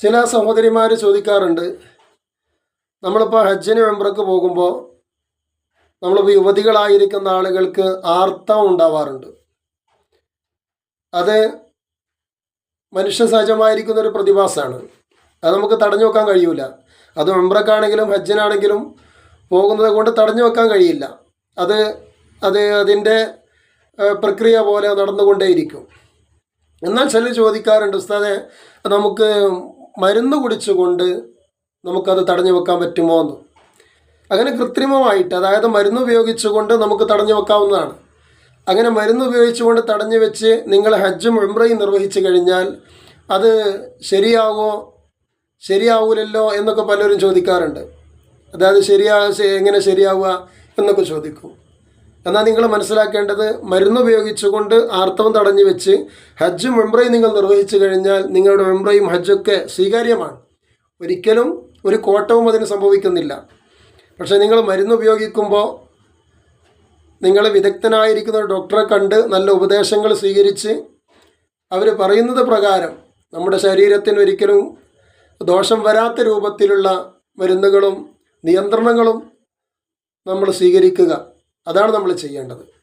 ചില സഹോദരിമാർ ചോദിക്കാറുണ്ട് നമ്മളിപ്പോൾ ഹജ്ജിന് മെമ്പർക്ക് പോകുമ്പോൾ നമ്മളിപ്പോൾ യുവതികളായിരിക്കുന്ന ആളുകൾക്ക് ആർത്തവം ഉണ്ടാവാറുണ്ട്. അത് മനുഷ്യ സഹജമായിരിക്കുന്ന ഒരു പ്രതിഭാസമാണ്. അത് നമുക്ക് തടഞ്ഞു വെക്കാൻ കഴിയൂല. അത് മെമ്പറക്കാണെങ്കിലും ഹജ്ജിനാണെങ്കിലും പോകുന്നത് കൊണ്ട് തടഞ്ഞു വെക്കാൻ കഴിയില്ല. അത് അത് അതിന്റെ പ്രക്രിയ പോലെ നടന്നുകൊണ്ടേയിരിക്കും. എന്നാൽ ചിലർ ചോദിക്കാറുണ്ട് ഉസ്താദെ നമുക്ക് മരുന്ന് കുടിച്ചുകൊണ്ട് നമുക്കത് തടഞ്ഞു വെക്കാൻ പറ്റുമോ എന്ന്. അങ്ങനെ കൃത്രിമമായിട്ട് അതായത് മരുന്ന് ഉപയോഗിച്ചുകൊണ്ട് നമുക്ക് തടഞ്ഞു വെക്കാവുന്നതാണ്. അങ്ങനെ മരുന്ന് ഉപയോഗിച്ചുകൊണ്ട് തടഞ്ഞു വെച്ച് നിങ്ങൾ ഹജ്ജും ഉംറയും നിർവഹിച്ചു കഴിഞ്ഞാൽ അത് ശരിയാവുമോ ശരിയാവൂലല്ലോ എന്നൊക്കെ പലരും ചോദിക്കാറുണ്ട്. അതായത് ശരിയാ എങ്ങനെ ശരിയാവുക എന്നൊക്കെ ചോദിക്കും. എന്നാൽ നിങ്ങൾ മനസ്സിലാക്കേണ്ടത് മരുന്ന് ഉപയോഗിച്ചുകൊണ്ട് ആർത്തവം തടഞ്ഞു വെച്ച് ഹജ്ജും മെമ്പ്രയും നിങ്ങൾ നിർവഹിച്ചു കഴിഞ്ഞാൽ നിങ്ങളുടെ മെമ്പ്രയും ഹജ്ജൊക്കെ സ്വീകാര്യമാണ്. ഒരിക്കലും ഒരു കോട്ടവും അതിന് സംഭവിക്കുന്നില്ല. പക്ഷേ നിങ്ങൾ മരുന്ന് ഉപയോഗിക്കുമ്പോൾ നിങ്ങൾ വിദഗ്ധനായിരിക്കുന്ന ഒരു ഡോക്ടറെ കണ്ട് നല്ല ഉപദേശങ്ങൾ സ്വീകരിച്ച് അവർ പറയുന്നത് പ്രകാരം നമ്മുടെ ശരീരത്തിന് ഒരിക്കലും ദോഷം വരാത്ത രൂപത്തിലുള്ള മരുന്നുകളും നിയന്ത്രണങ്ങളും നമ്മൾ സ്വീകരിക്കുക. അതാണ് നമ്മൾ ചെയ്യേണ്ടത്.